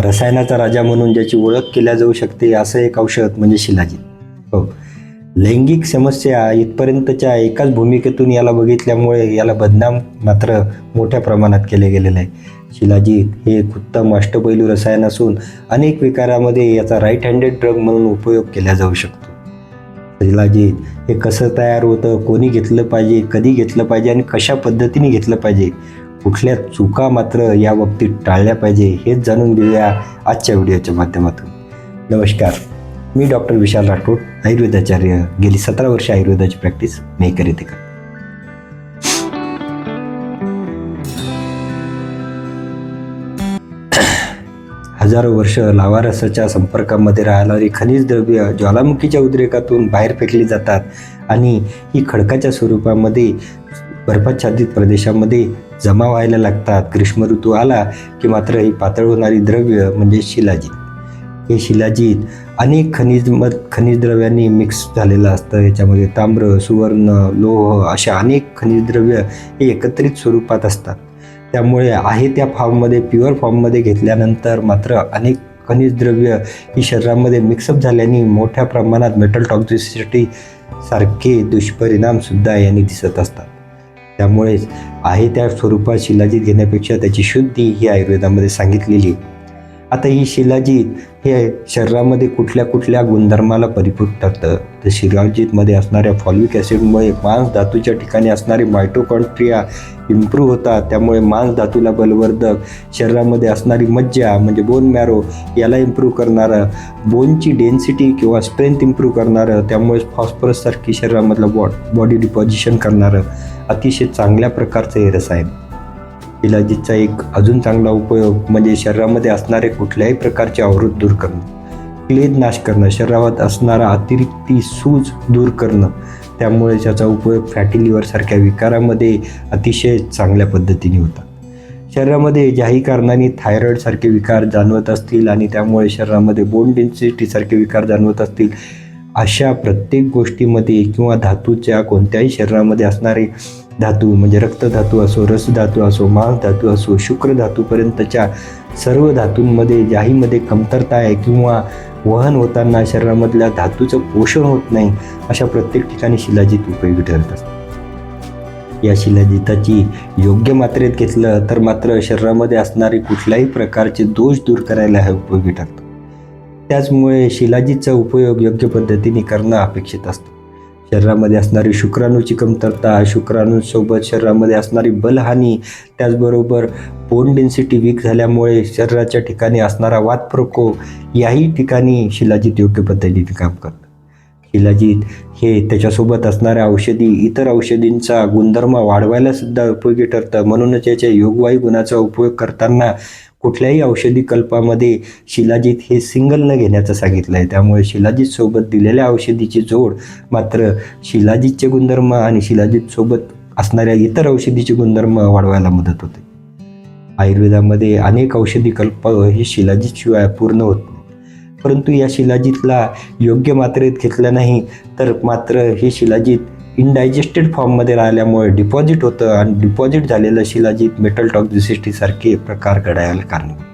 रसायनाचा राजा म्हणून ज्याची ओळख केल्या जाऊ शकते असं एक औषध म्हणजे शिलाजीत. हो. लैंगिक समस्या इथपर्यंतच्या एकाच भूमिकेतून याला बघितल्यामुळे याला बदनाम मात्र मोठ्या प्रमाणात केले गेलेलं आहे. शिलाजीत हे एक उत्तम अष्टपैलू रसायन असून अनेक विकारामध्ये याचा राईट हँडेड ड्रग म्हणून उपयोग केला जाऊ शकतो. शिलाजीत हे कसं तयार होतं कोणी घेतलं पाहिजे कधी घेतलं पाहिजे आणि कशा पद्धतीने घेतलं पाहिजे कुठल्या चुका मात्र या बाबतीत टाळल्या पाहिजे हेच जाणून घेऊया आजच्या व्हिडिओच्या माध्यमातून. नमस्कार मी डॉक्टर विशाल राठोड आयुर्वेदाचार्य गेली सतरा वर्ष आयुर्वेदाची प्रॅक्टिस मी करीत करतो हजारो वर्ष लावारसाच्या संपर्कामध्ये राहणारी खनिज द्रव्य ज्वालामुखीच्या उद्रेकातून बाहेर फेकली जातात आणि ही खडकाच्या स्वरूपामध्ये बर्फाच्छादित प्रदेशामध्ये जमा व्हायला लागतात. ग्रीष्म ऋतू आला की मात्र ही पातळ होणारी द्रव्य म्हणजे शिलाजीत. हे शिलाजीत अनेक खनिज मध खनिज द्रव्यांनी मिक्स झालेलं असतं. याच्यामध्ये ताम्र सुवर्ण लोह अशा अनेक खनिज द्रव्य हे एकत्रित स्वरूपात असतात. त्यामुळे आहे त्या फॉर्ममध्ये प्युअर फॉर्ममध्ये घेतल्यानंतर मात्र अनेक खनिज द्रव्य ही शरीरामध्ये मिक्सअप झाल्याने मोठ्या प्रमाणात मेटल टॉक्झिसिटी सारखे दुष्परिणामसुद्धा यांनी दिसत असतात. त्यामुळेच आहे त्या स्वरूपात शिलाजीत घेण्यापेक्षा त्याची शुद्धी ही आयुर्वेदामध्ये सांगितलेली आहे. आता ही शिलाजीत हे शरीरामध्ये कुठल्या कुठल्या गुणधर्माला परिपूर्ण ठरतं? तर शिलाजीतमध्ये असणाऱ्या फॉलिक ॲसिडमुळे मांस धातूच्या ठिकाणी असणारी मायटोकॉन्ट्रिया इम्प्रूव्ह होतात. त्यामुळे मांस धातूला बलवर्धक शरीरामध्ये असणारी मज्जा म्हणजे बोन मॅरो याला इम्प्रूव्ह करणारं. बोनची डेन्सिटी किंवा स्ट्रेंथ इम्प्रूव्ह करणारं. त्यामुळे फॉस्फरससारखी शरीरामधलं बॉ बॉडी डिपॉझिशन करणारं. अतिशय चांगल्या प्रकारचं हे रसायन. इलाजीचा एक अजून चांगला उपयोग म्हणजे शरीरामध्ये असणारे कुठल्याही प्रकारचे अवरोध दूर करणं. क्लेद नाश करणं शरीरात असणारा अतिरिक्ती सूज दूर करणं त्यामुळे त्याचा उपयोग फॅटी लिव्हरसारख्या विकारामध्ये अतिशय चांगल्या पद्धतीने होता शरीरामध्ये ज्याही कारणाने थायरॉईडसारखे विकार जाणवत असतील आणि त्यामुळे शरीरामध्ये बोन डेन्सिटीसारखे विकार जाणवत असतील अशा प्रत्येक गोष्टीमध्ये किंवा धातूच्या कोणत्याही शरीरामध्ये असणारे धातू म्हणजे रक्त धातू असो रस धातू असो मांस धातू असो शुक्र धातूपर्यंतच्या सर्व धातूंमध्ये ज्याहीमध्ये कमतरता आहे किंवा वहन होताना शरीरामधल्या धातूचं पोषण होत नाही अशा प्रत्येक ठिकाणी शिलाजीत उपयोगी ठरत असतात. या शिलाजिताची योग्य मात्रेत घेतलं तर मात्र शरीरामध्ये असणारे कुठल्याही प्रकारचे दोष दूर करायला हे उपयोगी ठरतो. त्याचमुळे शिलाजीतचा उपयोग योग्य पद्धतीने करणं अपेक्षित असतं. शरीरामध्ये असणारी शुक्राणूची कमतरता शुक्राणूंसोबत शरीरामध्ये असणारी बलहानी त्याचबरोबर बोन डेन्सिटी वीक झाल्यामुळे शरीराच्या ठिकाणी असणारा वातप्रको याही ठिकाणी शिलाजित योग्य पद्धतीने काम करतो. शिलाजीत हे त्याच्यासोबत असणाऱ्या औषधी इतर औषधींचा गुणधर्म वाढवायला सुद्धा उपयोगी ठरतं. म्हणूनच याच्या योगवायू गुणाचा उपयोग करताना कुठल्याही औषधी कल्पामध्ये शिलाजीत हे सिंगल न घेण्याचं सांगितलं आहे त्यामुळे शिलाजीतसोबत दिलेल्या औषधीची जोड मात्र शिलाजीतचे गुणधर्म आणि शिलाजीतसोबत असणाऱ्या इतर औषधीचे गुणधर्म वाढवायला मदत होते. आयुर्वेदामध्ये अनेक औषधी कल्प हे शिलाजीतशिवाय पूर्ण होत परंतु या शिलाजीतला योग्य मात्रेत घेतलं नाही तर मात्र हे शिलाजीत इनडायजेस्टेड फॉर्ममध्ये राहिल्यामुळे डिपॉझिट होतं आणि डिपॉझिट झालेलं शिलाजीत मेटल टॉक्झिसिटीसारखे प्रकार घडायला कारणीभूत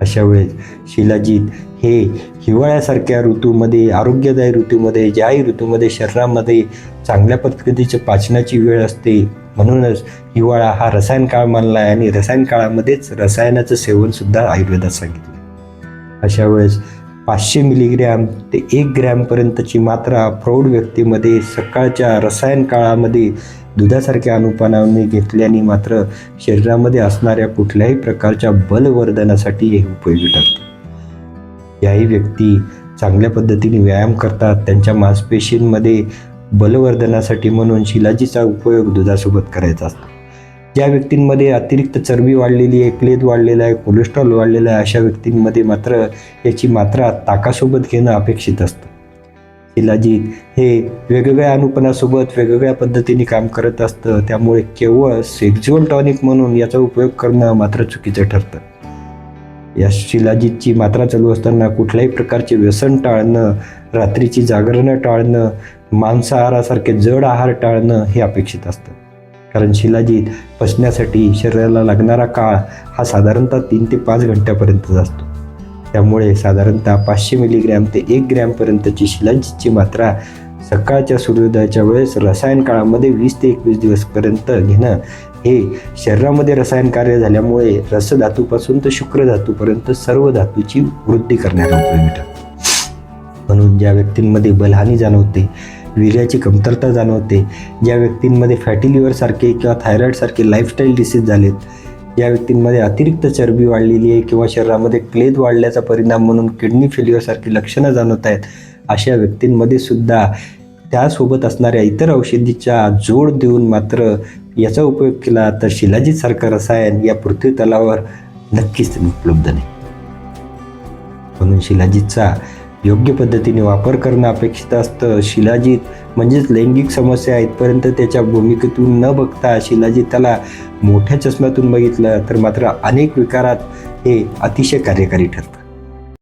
अशा वेळेस शिलाजीत हे हिवाळ्यासारख्या ऋतूमध्ये आरोग्यदायी ऋतूमध्ये ज्याही ऋतूमध्ये शरीरामध्ये चांगल्या पद्धतीचे पाचनाची वेळ असते म्हणूनच हिवाळा हा रसायन काळ मानला आहे आणि रसायन काळामध्येच रसायनाचं सेवनसुद्धा आयुर्वेदात सांगितलं अशा वेळेस पाचशे मिलीग्रॅम ते एक ग्रॅमपर्यंतची मात्रा प्रौढ व्यक्तीमध्ये सकाळच्या रसायन काळामध्ये दुधासारख्या अनुपानाने घेतल्याने मात्र शरीरामध्ये असणाऱ्या कुठल्याही प्रकारच्या बलवर्धनासाठी हे उपयोगी ठरते. याही व्यक्ती चांगल्या पद्धतीने व्यायाम करतात त्यांच्या मांसपेशींमध्ये बलवर्धनासाठी म्हणून शिलाजीचा उपयोग दुधासोबत करायचा असतो. ज्या व्यक्तींमध्ये अतिरिक्त चरबी वाढलेली आहे क्लेद वाढलेला आहे कोलेस्ट्रॉल वाढलेला आहे अशा व्यक्तींमध्ये मात्र याची मात्रा ताकासोबत घेणं अपेक्षित असतं. शिलाजीत हे वेगवेगळ्या अनुपणासोबत वेगवेगळ्या पद्धतीने काम करत असतं. त्यामुळे केवळ सेक्झुअल टॉनिक म्हणून याचा उपयोग करणं मात्र चुकीचं ठरतं. या शिलाजीतची मात्रा चालू असताना कुठल्याही प्रकारचे व्यसन टाळणं रात्रीची जागरणं टाळणं मांसाहारासारखे जड आहार टाळणं हे अपेक्षित असतं. कारण शिलाजीत पचण्यासाठी शरीराला लागणारा काळ हा साधारणतः तीन ते पाच घंट्यापर्यंतचा असतो त्यामुळे साधारणतः पाचशे मिलीग्रॅम ते एक ग्रॅमपर्यंतची शिलाजीतची मात्रा सकाळच्या सूर्योदयाच्या वेळेस रसायन काळामध्ये वीस ते एकवीस दिवसपर्यंत घेणं हे शरीरामध्ये रसायन कार्य झाल्यामुळे रसधातूपासून तर शुक्रधातूपर्यंत सर्व धातूची वृद्धी करण्याला उपयोग ठरतो म्हणून ज्या व्यक्तींमध्ये बलहानी जाणवते वीर्याची कमतरता जाणवते. ज्या व्यक्तींमध्ये फॅटी लिव्हरसारखे किंवा थायरॉईडसारखे लाईफस्टाईल डिसीज झालेत ज्या व्यक्तींमध्ये अतिरिक्त चरबी वाढलेली आहे किंवा शरीरामध्ये क्लेद वाढल्याचा परिणाम म्हणून किडनी फेल्युअरसारखी लक्षणं जाणवत आहेत अशा व्यक्तींमध्ये सुद्धा त्यासोबत असणाऱ्या इतर औषधीचा जोड देऊन मात्र याचा उपयोग केला तर शिलाजीतसारखं रसायन या पृथ्वी तलावर नक्कीच उपलब्ध नाही. म्हणून शिलाजीतचा योग्य पद्धतीने वापर करणं अपेक्षित असतं. शिलाजीत म्हणजेच लैंगिक समस्या इथपर्यंत त्याच्या भूमिकेतून न बघता शिलाजीत त्याला मोठ्या चष्म्यातून बघितलं तर मात्र अनेक विकारात हे अतिशय कार्यकारी ठरतं.